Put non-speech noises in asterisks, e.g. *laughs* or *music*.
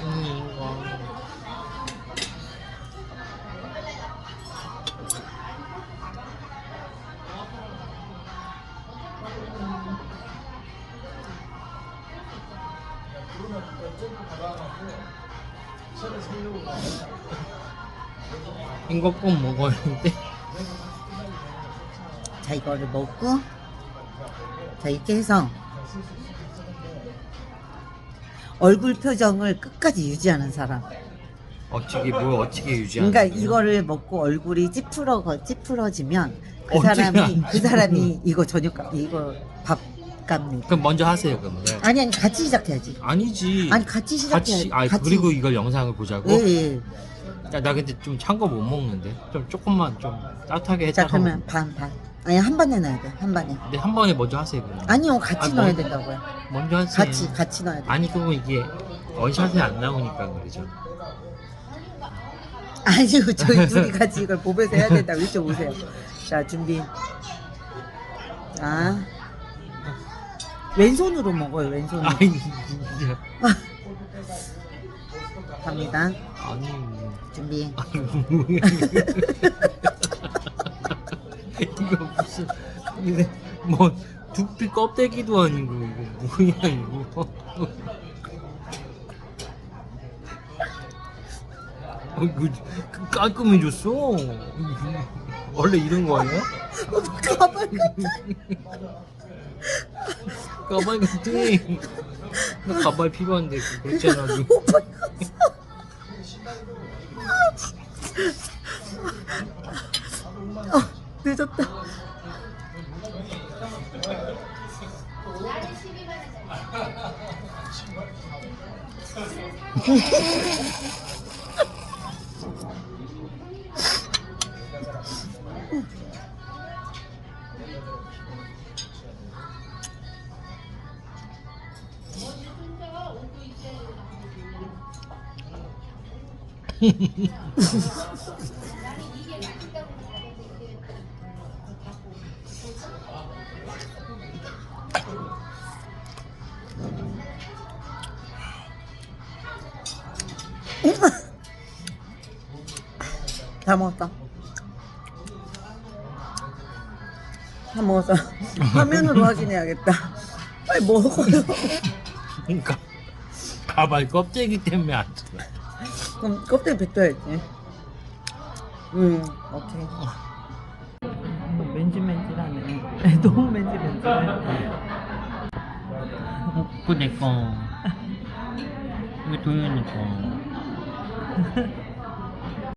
음, 이거. 이거 꼭 먹어야 돼. 자 이거를 먹고 자 이렇게 해서 얼굴 표정을 끝까지 유지하는 사람. 어떻게 뭘 어떻게 유지하는 그러니까 거예요? 이거를 먹고 얼굴이 찌푸러 찌푸러지면 그 어떻게 사람이 안그 사람이 이거 저녁 값 이거 밥 값니다. 그럼 먼저 하세요 그러면. 네. 아니 아니 같이 시작해야지. 아니지. 아니 같이 시작해야지. 같이. 아 그리고 이걸 영상을 보자고. 예, 예. 야, 나 근데 좀 찬 거 못 먹는데. 좀 조금만 좀 따뜻하게 자 했다가. 그러면 반 반. 아니 한 번에 넣어야 돼. 한 번에. 근데 한 번에 먼저 하세요 그러면. 아니요 같이 아, 넣어야 뭐- 된다고요. 먼저 하세요. 같이 같이 넣어야 돼. 아니 그거 이게 원샷이 안 나오니까 그러죠. 아니요 *laughs* 저희 둘이 같이 이걸 보면서 해야 된다고 이쪽 오세요. 자 준비. 자 왼손으로 먹어요 왼손으로. 아니 진짜. *laughs* 갑니다. 아니. 준비. *laughs* 아니 뭐야 *laughs* 이거 무슨 이거 뭐 두피 껍데기도 아니고 이거 뭐야 이거 *laughs* 어, 이거 깔끔해졌어 원래 이런 거예요? 가발 가발 같아 나 가발 필요한데 그랬잖아 너. 오빠 어, 늦었다. *laughs* 다 먹었다. 다 먹었어. *laughs* 화면으로 확인해야겠다. 빨리 먹어요. 그러니까 가발 껍데기 때문에 안 돼. 그럼 껍데기 뱉어야지. 음, 오케이. 맨질맨질하네. *laughs* 너무 맨질맨질해. 그거 내꺼 이거 도현이 거 *laughs*